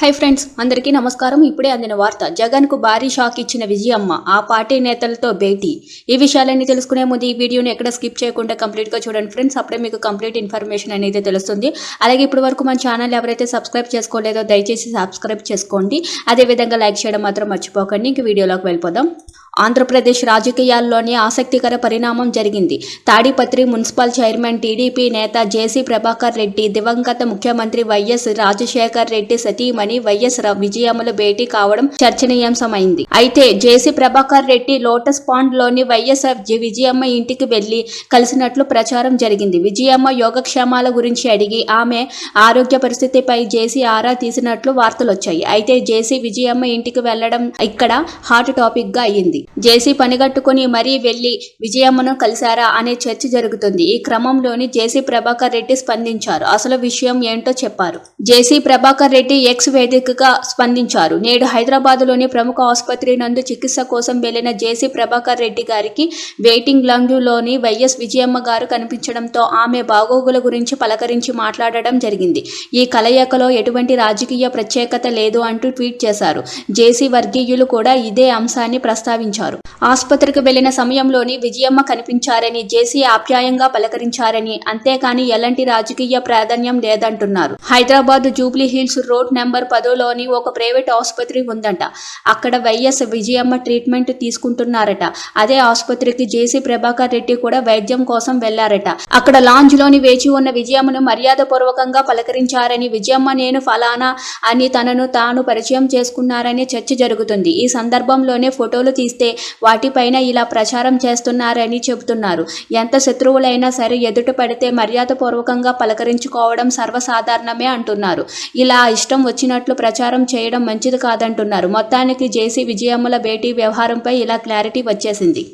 Hi friends అందరికీ నమస్కారం. ఇప్పుడే అందిన వార్త జగన్కు భారీ షాక్ ఇచ్చిన విజయమ్మ ఆ పార్టీ నేతలతో భేటీ. ఈ విషయాలన్నీ తెలుసుకునే ముందు ఈ వీడియోని ఎక్కడ స్కిప్ చేయకుండా కంప్లీట్గా చూడండి ఫ్రెండ్స్. అప్పుడే మీకు కంప్లీట్ ఇన్ఫర్మేషన్ అనేది తెలుస్తుంది. అలాగే ఇప్పటి వరకు మన ఛానల్ ఎవరైతే సబ్స్క్రైబ్ చేసుకోలేదో దయచేసి సబ్స్క్రైబ్ చేసుకోండి. అదేవిధంగా లైక్ చేయడం మాత్రం మర్చిపోకండి. ఇంక వీడియోలోకి వెళ్ళిపోదాం. ఆంధ్రప్రదేశ్ రాజకీయాల్లోనే ఆసక్తికర పరిణామం జరిగింది. తాడిపత్రి మున్సిపల్ చైర్మన్ టీడీపీ నేత జేసీ ప్రభాకర్ రెడ్డి దివంగత ముఖ్యమంత్రి వైఎస్ రాజశేఖర్ రెడ్డి సతీమణి వైఎస్ ర- విజయమ్మల భేటీ కావడం చర్చనీయాంశమైంది. అయితే జేసీ ప్రభాకర్ రెడ్డి లోటస్ పాండ్లోని వైఎస్ఆర్ విజయమ్మ ఇంటికి వెళ్ళి కలిసినట్లు ప్రచారం జరిగింది. విజయమ్మ యోగక్షేమాల గురించి అడిగి ఆమె ఆరోగ్య పరిస్థితిపై జేసీ ఆరా తీసినట్లు వార్తలు వచ్చాయి అయితే జేసీ విజయమ్మ ఇంటికి వెళ్ళడం ఇక్కడ హాట్ టాపిక్గా అయ్యింది జేసీ పనిగట్టుకుని మరీ వెళ్ళి విజయమ్మను కలిశారా అనే చర్చ జరుగుతుంది. ఈ క్రమంలోని జేసీ ప్రభాకర్ రెడ్డి స్పందించారు. అసలు విషయం ఏంటో చెప్పారు. జేసీ ప్రభాకర్ రెడ్డి ఎక్స్ వేదికగా స్పందించారు. నేడు హైదరాబాద్లోని ప్రముఖ ఆసుపత్రి నందు చికిత్స కోసం వెళ్ళిన జేసీ ప్రభాకర్ రెడ్డి గారికి వెయిటింగ్ లంగ్లోని వైఎస్ విజయమ్మ గారు కనిపించడంతో ఆమె బాగోగుల గురించి పలకరించి మాట్లాడడం జరిగింది. ఈ కలయికలో ఎటువంటి రాజకీయ ప్రత్యేకత లేదు అంటూ ట్వీట్ చేశారు. జేసీ వర్గీయులు కూడా ఇదే అంశాన్ని ప్రస్తావించారు. భావించారు ఆసుపత్రికి వెళ్ళిన సమయంలోని విజయమ్మ కనిపించారని జేసీ ఆప్యాయంగా పలకరించారని అంతేకాని ఎలాంటి రాజకీయ ప్రాధాన్యం లేదంటున్నారు. Hyderabad Jubilee Hills road number పదోలోని ఒక ప్రైవేట్ ఆసుపత్రి ఉందంట. అక్కడ వైఎస్ విజయమ్మ ట్రీట్మెంట్ తీసుకుంటున్నారట. అదే ఆసుపత్రికి జేసీ ప్రభాకర్ రెడ్డి కూడా వైద్యం కోసం వెళ్ళారట. అక్కడ లాంజ్లోని వేచి ఉన్న విజయమ్మను మర్యాద పూర్వకంగా పలకరించారని విజయమ్మ నేను ఫలానా అని తనను తాను పరిచయం చేసుకున్నారని చర్చ జరుగుతుంది. ఈ సందర్భంలోనే ఫోటోలు తీస్తే వాటిపైన ఇలా ప్రచారం చేస్తున్నారని చెబుతున్నారు. ఎంత శత్రువులైనా సరే ఎదుట పడితే మర్యాదపూర్వకంగా పలకరించుకోవడం సర్వసాధారణమే అంటున్నారు. ఇలా ఇష్టం వచ్చినట్లు ప్రచారం చేయడం మంచిది కాదంటున్నారు. మొత్తానికి జేసీ విజయమ్మల భేటీ వ్యవహారంపై ఇలా క్లారిటీ వచ్చేసింది.